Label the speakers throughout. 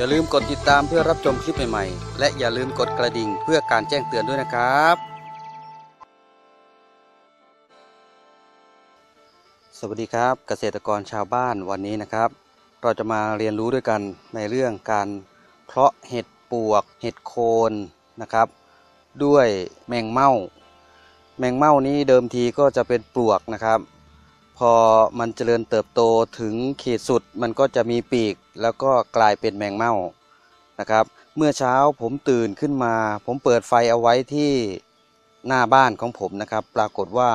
Speaker 1: อย่าลืมกดติดตามเพื่อรับชมคลิปใหม่ๆ และอย่าลืมกดกระดิ่งเพื่อการแจ้งเตือนด้วยนะครับ สวัสดีครับเกษตรกรชาวบ้านวันนี้นะครับ เราจะมาเรียนรู้ด้วยกันในเรื่องการเพาะเห็ดปวก เห็ดโคนนะครับ ด้วยแมงเม่า แมงเม่านี้เดิมทีก็จะเป็นปลวกนะครับ พอมันเจริญเติบโตถึงขีดสุดมันก็จะมีปีก แล้วก็กลายเป็นแมงเม่านะครับ เมื่อเช้าผมตื่นขึ้นมา ผมเปิดไฟเอาไว้ที่หน้าบ้านของผมนะครับ ปรากฏว่า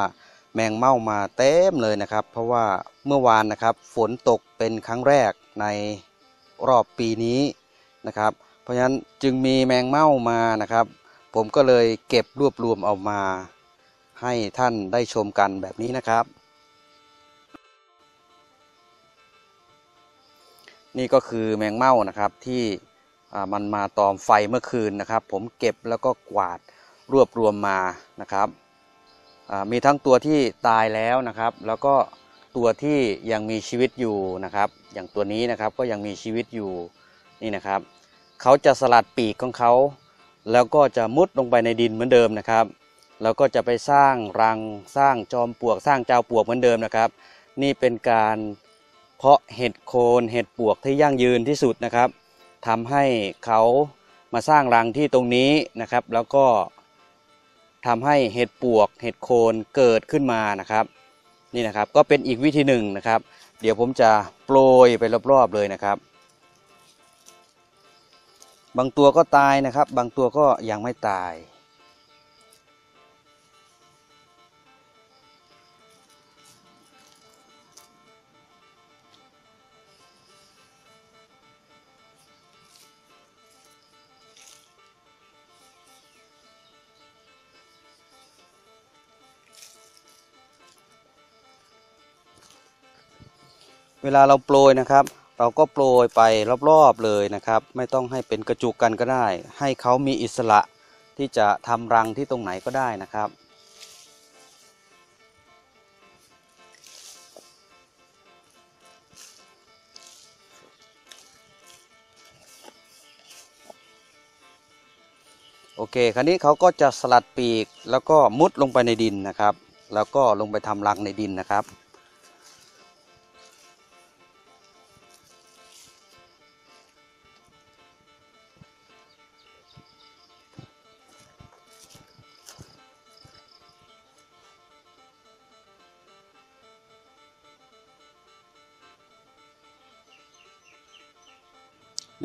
Speaker 1: แมงเม่ามาเต็มเลยนะครับ เพราะว่าเมื่อวานนะครับฝนตกเป็นครั้งแรกในรอบปีนี้นะครับ เพราะฉะนั้นจึงมีแมงเม่ามานะครับ ผมก็เลยเก็บรวบรวมเอามาให้ท่านได้ชมกันแบบนี้นะครับ นี่ก็คือแมงเม่านะครับที่มันมาตอมไฟเมื่อคืนนะครับ ผมเก็บแล้วก็กวาดรวบรวมมานะครับมีทั้งตัวที่ตายแล้วนะครับ แล้วก็ตัวที่ยังมีชีวิตอยู่นะครับ อย่างตัวนี้นะครับก็ยังมีชีวิตอยู่นี่นะครับเขาจะสลัดปีกของเขา แล้วก็จะมุดลงไปในดินเหมือนเดิมนะครับ แล้วก็จะไปสร้างรังสร้างจอมปลวกสร้างเจ้าปลวกเหมือนเดิมนะครับ นี่เป็นการ เพาะเห็ดโคนเห็ดปวกที่ยั่งยืนที่สุดนะครับทำให้เขามาสร้างรังที่ตรงนี้นะครับ แล้วก็ทำให้เห็ดปวก เห็ดโคนเกิดขึ้นมานะครับนี่นะครับก็เป็นอีกวิธีหนึ่งนะครับ เดี๋ยวผมจะโปรยไปรอบๆเลยนะครับ บางตัวก็ตายนะครับ บางตัวก็ยังไม่ตาย เวลาเราโปรยนะครับ เราก็โปรยไปรอบๆเลยนะครับ ไม่ต้องให้เป็นกระจุกกันก็ได้ ให้เขามีอิสระที่จะทำรังที่ตรงไหนก็ได้นะครับโอเค คราวนี้เขาก็จะสลัดปีกแล้วก็มุดลงไปในดินนะครับ แล้วก็ลงไปทำรังในดินนะครับ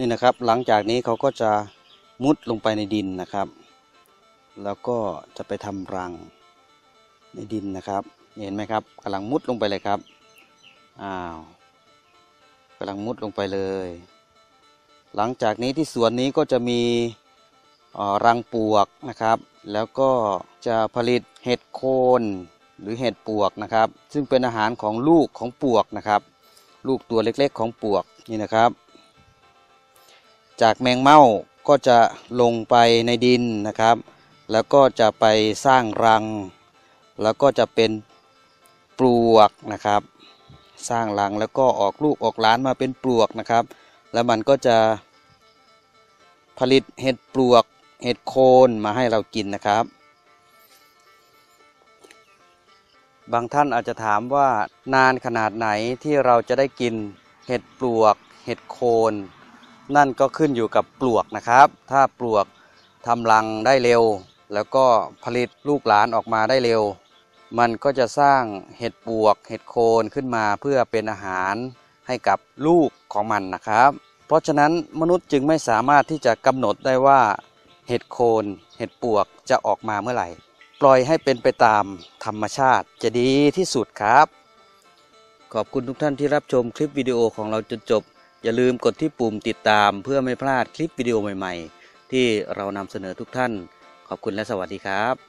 Speaker 1: นี่นะครับ หลังจากนี้เขาก็จะมุดลงไปในดินนะครับ แล้วก็จะไปทำรังในดินนะครับ เห็นไหมครับกำลังมุดลงไปเลยครับอ้าวกำลังมุดลงไปเลย หลังจากนี้ที่สวนนี้ก็จะมีรังปวกนะครับ แล้วก็จะผลิตเห็ดโคนหรือเห็ดปวกนะครับ ซึ่งเป็นอาหารของลูกของปวกนะครับ ลูกตัวเล็กๆของปวกนี่นะครับ จากแมงเม่าก็จะลงไปในดินนะครับ แล้วก็จะไปสร้างรัง แล้วก็จะเป็นปลวกนะครับ สร้างรังแล้วก็ออกลูกออกหลานมาเป็นปลวกนะครับ แล้วมันก็จะผลิตเห็ดปลวกเห็ดโคนมาให้เรากินนะครับ บางท่านอาจจะถามว่านานขนาดไหนที่เราจะได้กินเห็ดปลวกเห็ดโคน นั่นก็ขึ้นอยู่กับปลวกนะครับ ถ้าปลวกทำรังได้เร็ว แล้วก็ผลิตลูกหลานออกมาได้เร็ว มันก็จะสร้างเห็ดปลวก เห็ดโคนขึ้นมาเพื่อเป็นอาหารให้กับลูกของมันนะครับ เพราะฉะนั้นมนุษย์จึงไม่สามารถที่จะกำหนดได้ว่า เห็ดโคนเห็ดปลวกจะออกมาเมื่อไหร่ ปล่อยให้เป็นไปตามธรรมชาติจะดีที่สุดครับ ขอบคุณทุกท่านที่รับชมคลิปวิดีโอของเราจนจบ อย่าลืมกดที่ปุ่มติดตามเพื่อไม่พลาดคลิปวิดีโอใหม่ ๆ ที่เรานำเสนอทุกท่าน ขอบคุณและสวัสดีครับ